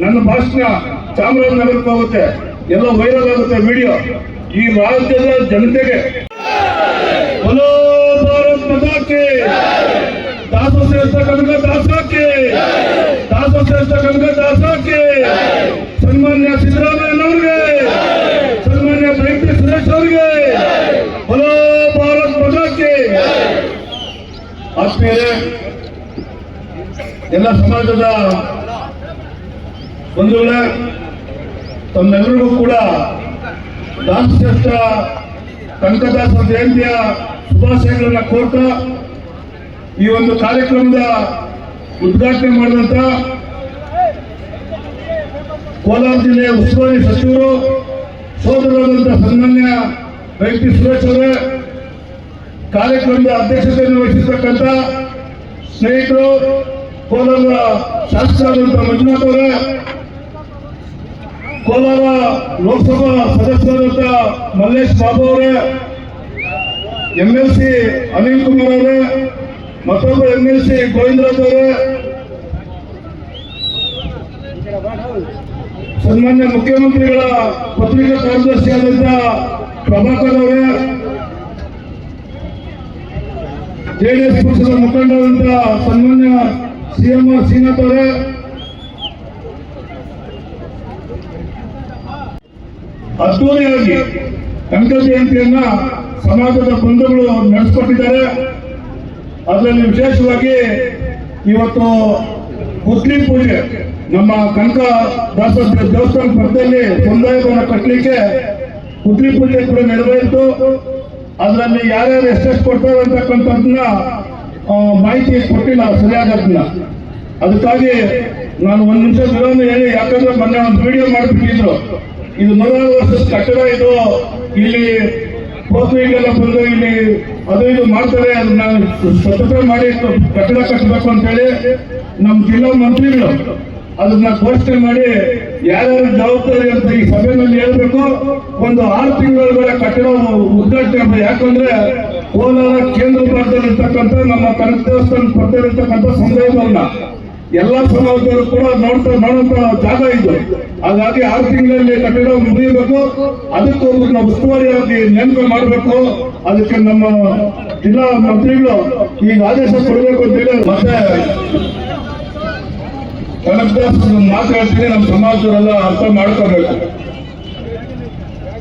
ನನ್ನ ಭಾಷಣ ಚಾಮರಾಜನಗರಕ್ಕೆ ಹೋಗುತ್ತೆ. ಎಲ್ಲ ವೈರಲ್ ಆಗುತ್ತೆ ವಿಡಿಯೋ ಈ ರಾಜ್ಯದ ಜನತೆಗೆ. ದಾಸ ಶ್ರೇಷ್ಠ ಕನಕ ದಾಸಕ್ಕೆ ದಾಸ ಶ್ರೇಷ್ಠ ಕನಕ ದಾಸಕ್ಕೆ ಸನ್ಮಾನ್ಯ ಸಿದ್ದರಾಮಯ್ಯನವ್ರಿಗೆ ಸನ್ಮಾನ್ಯ ಬೆಂಕಿ ಸುರೇಶ್ ಅವರಿಗೆ. ಹಲೋ ಭಾರತ್ ಮಾತಾಕ್ಕೆ ಆತ್ಮೀಯರೇ, ಎಲ್ಲ ಸಮಾಜದ ಬಂಧುಗಳೇ ತಮ್ಮೆಲ್ಲರಿಗೂ ಕೂಡ ದಾಸಶ್ರೇಷ್ಠ ಕನಕದಾಸ ಜಯಂತಿಯ ಶುಭಾಶಯಗಳನ್ನು ಕೋರ್ತಾ ಈ ಒಂದು ಕಾರ್ಯಕ್ರಮದ ಉದ್ಘಾಟನೆ ಮಾಡಿದಂತ ಕೋಲಾರ ಜಿಲ್ಲೆಯ ಉಸ್ತುವಾರಿ ಸಚಿವರು ಸೋದರಾದಂತಹ ಸನ್ಮಾನ್ಯ ವ್ಯಕ್ತಿ ಸುರೇಶ್ ಅವರೇ, ಕಾರ್ಯಕ್ರಮದ ಅಧ್ಯಕ್ಷತೆಯನ್ನು ವಹಿಸಿರ್ತಕ್ಕಂಥ ಸ್ನೇಹಿತರು, ಕೋಲಾರದ ಶಾಸಕರಾದಂಥ ಮಂಜುನಾಥ್ ಅವರೇ ಕೋಲಾರ ಲೋಕಸಭಾ ಸದಸ್ಯರಾದ ಮಲ್ಲೇಶ್ ಬಾಬು ಅವರೇ M L C Anil Kumar ಅವರೇ, ಮತ್ತೊಬ್ಬ ಎಂ ಎಲ್ ಸಿ ಗೋವಿಂದರಾಜ್ ಅವರೇ, ಸನ್ಮಾನ್ಯ ಮುಖ್ಯಮಂತ್ರಿಗಳ ಪತ್ರಿಕಾ ಕಾರ್ಯದರ್ಶಿಯಾದಂಥ ಪ್ರಭಾಕರ್ ಅವರೇ ಜೆಡಿಎಸ್ ಪಕ್ಷದ ಮುಖಂಡರಾದಂಥ ಸನ್ಮಾನ್ಯ ಸಿಎಂ ಆರ್ ಶ್ರೀನಾಥ್ ಅವರೇ ಅದ್ದೂರಿಯಾಗಿ ಕನಕ ಜಯಂತಿಯನ್ನ ಸಮಾಜದ ಬಂಧುಗಳು ನಡೆಸಿಕೊಟ್ಟಿದ್ದಾರೆ. ಅದರಲ್ಲಿ ವಿಶೇಷವಾಗಿ ಇವತ್ತು ಗುದ್ಲಿ ಪೂಜೆ, ನಮ್ಮ ಕನಕ ದಾಸ ದೇವಸ್ಥಾನ ಪಕ್ಕದಲ್ಲಿ ಸಮುದಾಯವನ್ನು ಕಟ್ಟಲಿಕ್ಕೆ ಗುದ್ಲಿ ಪೂಜೆ ಕೂಡ ನೆರವೇರಿತು. ಅದರಲ್ಲಿ ಯಾರ್ಯಾರು ಎಷ್ಟೆಷ್ಟು ಕೊಡ್ತಾರೆ ಅಂತಕ್ಕಂಥದ್ದನ್ನ ಮಾಹಿತಿ ಕೊಟ್ಟಿಲ್ಲ ಸರಿಯಾದದನ್ನ ಅದಕ್ಕಾಗಿ ನಾನು ಒಂದು ನಿಮಿಷ ವಿರೋಧ ಹೇಳಿ, ಯಾಕಂದ್ರೆ ಮೊನ್ನೆ ಒಂದು ವಿಡಿಯೋ ಮಾಡಿಬಿಟ್ಟಿದ್ರು ಇದು ನೂರಾರು ವರ್ಷದ ಕಟ್ಟಡ ಇದು ಇಲ್ಲಿ ಪ್ರೋತ್ಸಾಹಿಗೆಲ್ಲ ಬಂದು ಇಲ್ಲಿ ಅದು ಇದು ಮಾಡ್ತಾರೆ, ಅದನ್ನ ಸ್ವಚ್ಛತೆ ಮಾಡಿ ಕಟ್ಟಡ ಕಟ್ಟಬೇಕು ಅಂತ ಹೇಳಿ ನಮ್ಮ ಜಿಲ್ಲಾ ಮಂತ್ರಿಗಳು ಅದನ್ನ ಘೋಷಣೆ ಮಾಡಿ ಯಾರ್ಯಾರು ಜವಾಬ್ದಾರಿ ಅಂತ ಈ ಸಭೆಯಲ್ಲಿ ಹೇಳ್ಬೇಕು ಒಂದು ಆರು ತಿಂಗಳೊಳಗಡೆ ಕಟ್ಟಡ ಉದ್ಘಾಟನೆ. ಯಾಕಂದ್ರೆ ಕೋಲಾರ ಕೇಂದ್ರ ಭಾಗದಲ್ಲಿರ್ತಕ್ಕಂಥ ನಮ್ಮ ಕನಕ ದೇವಸ್ಥಾನ ಪಕ್ಕದಲ್ಲಿರ್ತಕ್ಕಂಥ ಭವನ ಎಲ್ಲ ಸಮಾಜದವರು ಕೂಡ ನೋಡ್ತಾ ನೋಡುವಂತ ಜಾಗ ಇದು. ಹಾಗಾಗಿ ಆರು ತಿಂಗಳಲ್ಲಿ ಕಟ್ಟಡ ಮುಗಿಯಬೇಕು. ಅದಕ್ಕೆ ಒಬ್ರು ನಾವು ಉಸ್ತುವಾರಿಯಾಗಿ ನೇಮಕ ಮಾಡಬೇಕು. ಅದಕ್ಕೆ ನಮ್ಮ ಜಿಲ್ಲಾ ಮಂತ್ರಿಗಳು ಈಗ ಆದೇಶ ಕೊಡಬೇಕು ಅಂತ ಹೇಳಿ ಮತ್ತೆ ಮಾತಾಡ್ತೀನಿ ನಮ್ಮ ಸಮಾಜದವರೆಲ್ಲ ಅರ್ಥ ಮಾಡ್ಕೋಬೇಕು.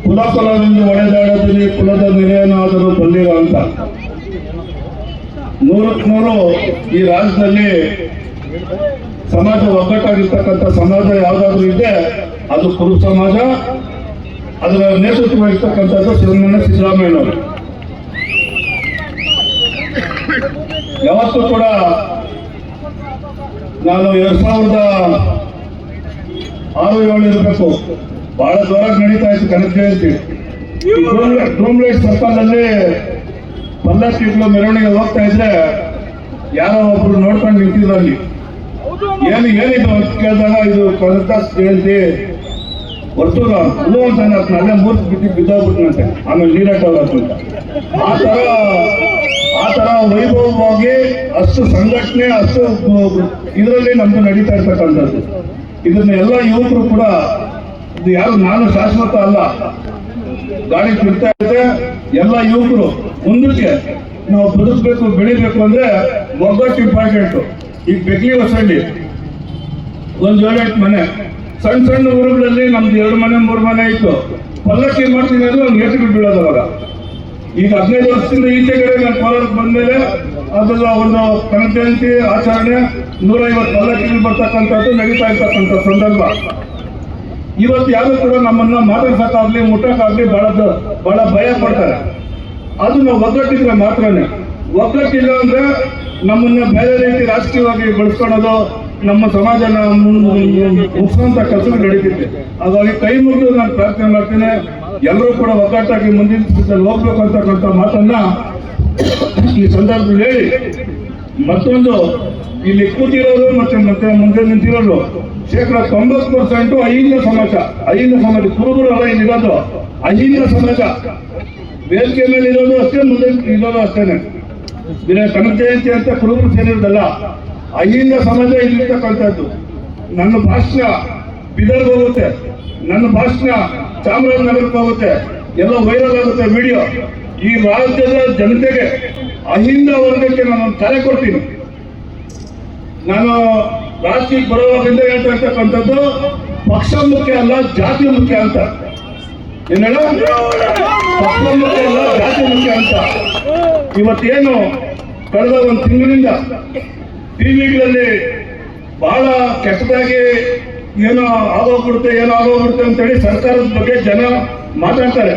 ಕುಲ ಕುಲದಿಂದ ಒಡೆದಾಡದಿರಿ ಕುಲದ ನೆಲೆಯನ್ನಾದರೂ ಬಂದಿರೋ ಅಂತ. ನೂರಕ್ಕೆ ನೂರು ಈ ರಾಜ್ಯದಲ್ಲಿ ಸಮಾಜ ಒಗ್ಗಟ್ಟಾಗಿರ್ತಕ್ಕಂಥ ಸಮಾಜ ಯಾವ್ದಾದ್ರು ಇದೆ ಅದು ಕುರು ಸಮಾಜ, ಅದರ ನೇತೃತ್ವ ವಹಿಸ್ತಕ್ಕಂಥದ್ದು ಸನ್ಮಾನ್ಯ ಸಿದ್ದರಾಮಯ್ಯನವರು. ಯಾವತ್ತೂ ಕೂಡ ನಾನು ಎರಡ್ ಸಾವಿರದ ಆರು ಏಳು ಇರಬೇಕು. ಬಹಳ ಜೋರಾಗಿ ನಡೀತಾ ಇತ್ತು ಕನಕ ಜಯಂತಿ ಡ್ರೂಮ್ ಲೈಟ್ ಸರ್ಕಲ್ ಅಲ್ಲಿ ಮೆರವಣಿಗೆ ಹೋಗ್ತಾ ಇದ್ರೆ ಯಾರೋ ಒಬ್ರು ನೋಡ್ಕೊಂಡು ನಿಂತಿದ್ರು ಅಲ್ಲಿ. ಏನು ಏನಿದು ಅಂತ ಕೇಳಿದಾಗ ಇದು ಕನಕದಾಸ್ ಜಯಂತಿ. ವರ್ತೂರ ಹೂವು ಅಂತ ಅಲ್ಲೇ ಮೂರ್ತಿ ಬಿಟ್ಟು ಬಿದ್ದೋಗ್ಬಿಟ್ನಂತೆ ಆಮೇಲೆ ನೀರಾಟವ್ರ ಅಂತ. ಆ ತರ ಆ ವೈಭವವಾಗಿ ಅಷ್ಟು ಸಂಘಟನೆ, ಅಷ್ಟು ಇದರಲ್ಲಿ ನಮ್ದು ನಡೀತಾ ಇರ್ತಕ್ಕಂಥದ್ದು. ಇದನ್ನ ಎಲ್ಲ ಯುವಕರು ಕೂಡ, ಇದು ಯಾರು ನಾನು ಶಾಶ್ವತ ಅಲ್ಲ. ಗಾಡಿ ತಿರ್ತಾ ಇದೆ, ಎಲ್ಲ ಯುವಕರು ಮುಂದಕ್ಕೆ ನಾವು ಬದುಕಬೇಕು, ಬೆಳಿಬೇಕು ಅಂದ್ರೆ ಒಗ್ಗಟ್ಟು ಇಂಪಾರ್ಟೆಂಟ್ ಈಗ ಪ್ರತಿ ಹೊಸಳ್ಳಿ ಒಂದು ಏಳೆಂಟು ಮನೆ. ಸಣ್ಣ ಸಣ್ಣ ಊರುಗಳಲ್ಲಿ ನಮ್ದು ಎರಡು ಮನೆ, ಮೂರು ಮನೆ ಇತ್ತು. ಪಲ್ಲಕ್ಕಿ ಮಾಡ್ತೀನಿ ಅಂದ್ರೆ ಒಂದು ಎತ್ತಿಗೆ ಬೀಳೋದು ಅವಾಗ. ಈಗ ಹದಿನೈದು ವರ್ಷದಿಂದ ಈಚೆಗಡೆ ನಾನು ಕೋಲಾರಕ್ಕೆ ಬಂದ್ಮೇಲೆ ಅದೆಲ್ಲ ಒಂದು ಕನಕ ಜಯಂತಿ ಆಚರಣೆ, ನೂರೈವತ್ತು ಪಲ್ಲಕ್ಕಿಗಳು ಬರ್ತಕ್ಕಂಥದ್ದು ನಡೀತಾ ಇರ್ತಕ್ಕಂಥ ಸಂದರ್ಭ. ಇವತ್ತು ಯಾರು ಕೂಡ ನಮ್ಮನ್ನ ಮಾತಾಡ್ಸಕ್ಕಾಗ್ಲಿ, ಮುಟ್ಟಕ್ಕಾಗ್ಲಿ ಬಹಳ ಬಹಳ ಭಯ ಪಡ್ತಾರೆ. ಅದು ನಾವು ಒಗ್ಗಟ್ಟಿದ್ರೆ ಮಾತ್ರನೇ. ಒಗ್ಗಟ್ಟಿಲ್ಲ ಅಂದ್ರೆ ನಮ್ಮನ್ನ ಬೇರೆ ರೀತಿ ರಾಜಕೀಯವಾಗಿ ಬಳಸ್ಕೊಳ್ಳೋದು ನಮ್ಮ ಸಮಾಜನ ಮುಗಿಸುವಂತ ಕೆಲಸ ನಡೀತಿದೆ. ಹಾಗಾಗಿ ಕೈ ಮುಗಿದು ನಾನು ಪ್ರಾರ್ಥನೆ ಮಾಡ್ತೇನೆ. ಎಲ್ಲರೂ ಕೂಡ ಒಗ್ಗಟ್ಟಾಗಿ ಮುಂದಿನ ಹೋಗ್ಬೇಕು ಅಂತಕ್ಕಂಥ ಮಾತನ್ನ ಈ ಸಂದರ್ಭದಲ್ಲಿ ಹೇಳಿ. ಮತ್ತೊಂದು, ಇಲ್ಲಿ ಕೂತಿರೋರು ಮತ್ತೆ ಮತ್ತೆ ಮುಂದೆ ನಿಂತಿರೋರು, ಶೇಕಡ ತೊಂಬತ್ತು ಪರ್ಸೆಂಟ್ ಅಹಿಂದ ಸಮಾಜ. ಅಹಿಂದ ಸಮಾಜ, ಕುರುಬರು ಅಲ್ಲ ಇಲ್ಲಿರೋದು ಅಹಿಂದ ಸಮಾಜ. ವೇದಿಕೆ ಮೇಲೆ ಇರೋದು ಅಷ್ಟೇ, ಮುಂದೆ ಇರೋದು ಅಷ್ಟೇನೆ. ಕನಕ ಜಯಂತಿ ಅಂತ ಕುರುಬರು ಸೇರಿರೋದಲ್ಲ ಅಲ್ಲಿಂದ ಸಮಾಜ ಇಲ್ಲಿರ್ತಕ್ಕಂಥದ್ದು ನನ್ನ ಭಾಷಣ ಬಿದರ್ಗೆ ಹೋಗುತ್ತೆ. ನನ್ನ ಭಾಷಣ ಚಾಮರಾಜನಗರಕ್ಕೆ ಹೋಗುತ್ತೆ. ಎಲ್ಲ ವೈರಲ್ ಆಗುತ್ತೆ ವಿಡಿಯೋ ಈ ರಾಜ್ಯದ ಜನತೆಗೆ ಅಲ್ಲಿಂದ ವರ್ಗಕ್ಕೆ ನಾನು ಕರೆ ಕೊಡ್ತೀನಿ. ನಾನು ರಾಜಕೀಯಕ್ಕೆ ಬರೋವಾಗಿಂದ ಹೇಳ್ತಾ ಇರ್ತಕ್ಕಂಥದ್ದು, ಪಕ್ಷ ಮುಖ್ಯ ಅಲ್ಲ, ಜಾತಿ ಮುಖ್ಯ ಅಂತ. ಇವತ್ತೇನು ಕಳೆದ ಒಂದು ತಿಂಗಳಿಂದ ಟಿವಿಗಳಲ್ಲಿ ಬಹಳ ಕೆಟ್ಟದಾಗಿ ಏನೋ ಆಗೋಗ್ಬಿಡುತ್ತೆ ಏನೋ ಆಗೋಗ್ಬಿಡುತ್ತೆ ಅಂತೇಳಿ ಸರ್ಕಾರದ ಬಗ್ಗೆ ಜನ ಮಾತಾಡ್ತಾರೆ.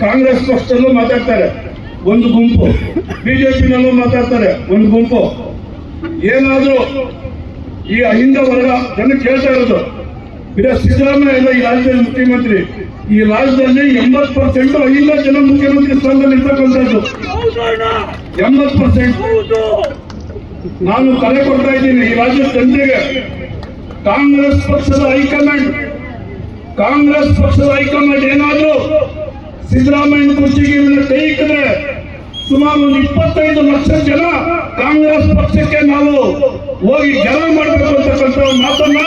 ಕಾಂಗ್ರೆಸ್ ಪಕ್ಷದಲ್ಲೂ ಮಾತಾಡ್ತಾರೆ. ಒಂದು ಗುಂಪು. ಬಿಜೆಪಿನಲ್ಲೂ ಮಾತಾಡ್ತಾರೆ. ಒಂದು ಗುಂಪು. ಏನಾದರೂ ಈ ಅಹಿಂದ ವರ್ಗ ಜನ ಕೇಳ್ತಾ ಇರೋದು ಬರೀ ಸಿದ್ದರಾಮಯ್ಯ ಅಲ್ಲ ಈ ರಾಜ್ಯದ ಮುಖ್ಯಮಂತ್ರಿ. ಈ ರಾಜ್ಯದಲ್ಲಿ ಎಂಬತ್ ಪರ್ಸೆಂಟ್ ಅಹಿಂದ ಜನ ಮುಖ್ಯಮಂತ್ರಿ ಸ್ಥಾನದಲ್ಲಿ ಇರ್ತಕ್ಕಂಥದ್ದು. ಎಂಬತ್ ಪರ್ಸೆಂಟ್. ನಾನು ಕರೆ ಕೊಡ್ತಾ ಇದ್ದೀನಿ, ಈ ರಾಜ್ಯದ ಜನತೆಗೆ. ಕಾಂಗ್ರೆಸ್ ಪಕ್ಷದ ಹೈಕಮಾಂಡ್. ಕಾಂಗ್ರೆಸ್ ಪಕ್ಷದ ಹೈಕಮಾಂಡ್ ಏನಾದ್ರೂ ಸಿದ್ದರಾಮಯ್ಯ ಕುರ್ಚಿಗೆ ಕೈ ಇಟ್ಟಿದ್ರೆ ಸುಮಾರು ಒಂದು ಇಪ್ಪತ್ತೈದು ಲಕ್ಷ ಜನ ಕಾಂಗ್ರೆಸ್ ಪಕ್ಷಕ್ಕೆ ನಾವು ಹೋಗಿ ಜನ ಮಾಡಬೇಕು ಅಂತಕ್ಕಂಥ ಮಾತನ್ನ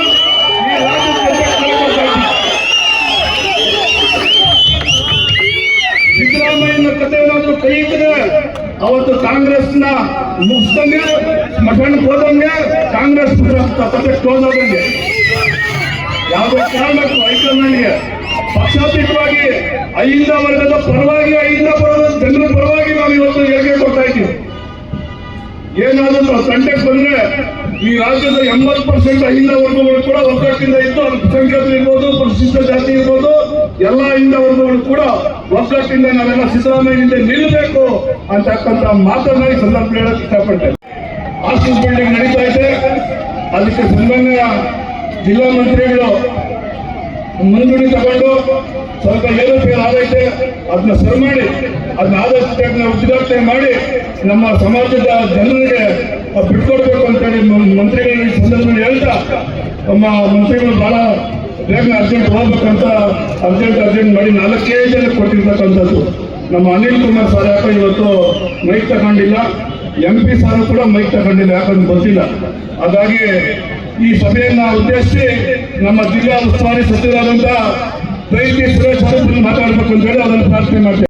ಕತೆ ಏನಾದ್ರು ಕೈ ಇಟ್ಟರೆ ಅವತ್ತು ಕಾಂಗ್ರೆಸ್ನ ಮುಗಿಸ್ದಂಗೆ ಮಠಣ್ ಹೋದಂಗೆ ಕಾಂಗ್ರೆಸ್ ಪಕ್ಷ ಹೋದಂಗೆ ಯಾವುದೇ ಕಾರಣಕ್ಕೂ ಹೈಕಮಾಂಡ್ಗೆ ಪಕ್ಷಾತೀತವಾಗಿ ಅಹಿಂದ ವರ್ಗದ ಪರವಾಗಿ ಅಹಿಂದ ವರ್ಗದ ಜನರ ಪರವಾಗಿ ನಾವು ಇವತ್ತು ಹೇಳಿಕೆ ಕೊಡ್ತಾ ಇದ್ದೀವಿ. ಏನಾದರೂ ತಂಡಕ್ಕೆ ಬಂದ್ರೆ ಈ ರಾಜ್ಯದ ಎಂಬತ್ತು ಪರ್ಸೆಂಟ್ ಅಹಿಂದ ವರ್ಗಗಳು ಕೂಡ ಒಗ್ಗಟ್ಟಿಂದ ಇತ್ತು ಅಲ್ಪಸಂಖ್ಯಾತರು ಇರ್ಬೋದು ಪರಿಶಿಷ್ಟ ಜಾತಿ ಇರ್ಬೋದು ಎಲ್ಲ ಅಹಿಂದ ವರ್ಗಗಳು ಕೂಡ ಒಗ್ಗಟ್ಟಿಂದ ನಾವೆಲ್ಲ ಸಿದ್ದರಾಮಯ್ಯ ನಿಲ್ಲಬೇಕು ಅಂತಕ್ಕಂಥ ಮಾತನ್ನ ಈ ಸಂದರ್ಭ ಹೇಳಕ್ ಇಷ್ಟಪಡ್ತೇನೆ. ಹಾಸ್ಟೆಲ್ ಬಿಲ್ಡಿಂಗ್ ನಡೀತಾ ಇದೆ. ಅದಕ್ಕೆ ಸಂಬಂಧ ಜಿಲ್ಲಾ ಮಂತ್ರಿಗಳು ಮುಂದೂಡಿ ತಗೊಂಡು ಸ್ವಲ್ಪ ಏರೋಪೇರ್ ಆಗೈತೆ. ಅದನ್ನ ಸರಿ ಮಾಡಿ ಅದನ್ನ ಆದಷ್ಟು ಉದ್ಘಾಟನೆ ಮಾಡಿ ನಮ್ಮ ಸಮಾಜದ ಜನರಿಗೆ ಬಿಟ್ಕೊಡ್ಬೇಕು ಅಂತೇಳಿ ಹೇಳಿ ಈ ಸಂದರ್ಭದಲ್ಲಿ ಹೇಳ್ತಾ, ನಮ್ಮ ಮಂತ್ರಿಗಳು ಬಹಳ ಬೇಗ ಅರ್ಜೆಂಟ್ ಹೋಗ್ಬೇಕಂತ ಅರ್ಜೆಂಟ್ ಅರ್ಜೆಂಟ್ ಮಾಡಿ ನಾಲ್ಕೇ ಜನ ಕೊಟ್ಟಿರ್ತಕ್ಕಂಥದ್ದು. ನಮ್ಮ ಅನಿಲ್ ಕುಮಾರ್ ಸರ್ ಯಾಕೋ ಇವತ್ತು ಮೈಕ್ ತಗೊಂಡಿಲ್ಲ? ಎಂ ಪಿ ಸಾರು ಕೂಡ ಮೈಕ್ ತಗೊಂಡಿಲ್ಲ, ಯಾಕಂದ್ರೆ ಗೊತ್ತಿಲ್ಲ. ಹಾಗಾಗಿ ಈ ಸಭೆಯನ್ನ ಉದ್ದೇಶಿಸಿ ನಮ್ಮ ಜಿಲ್ಲಾ ಉಸ್ತುವಾರಿ ಸಚಿವರಾದಂತ ದೈತಿ ಸುರೇಶ್ ಅವರು ಮಾತಾಡಬೇಕು ಅಂತ ಹೇಳಿ ಅದನ್ನು ಪ್ರಾರ್ಥನೆ ಮಾಡ್ತೇವೆ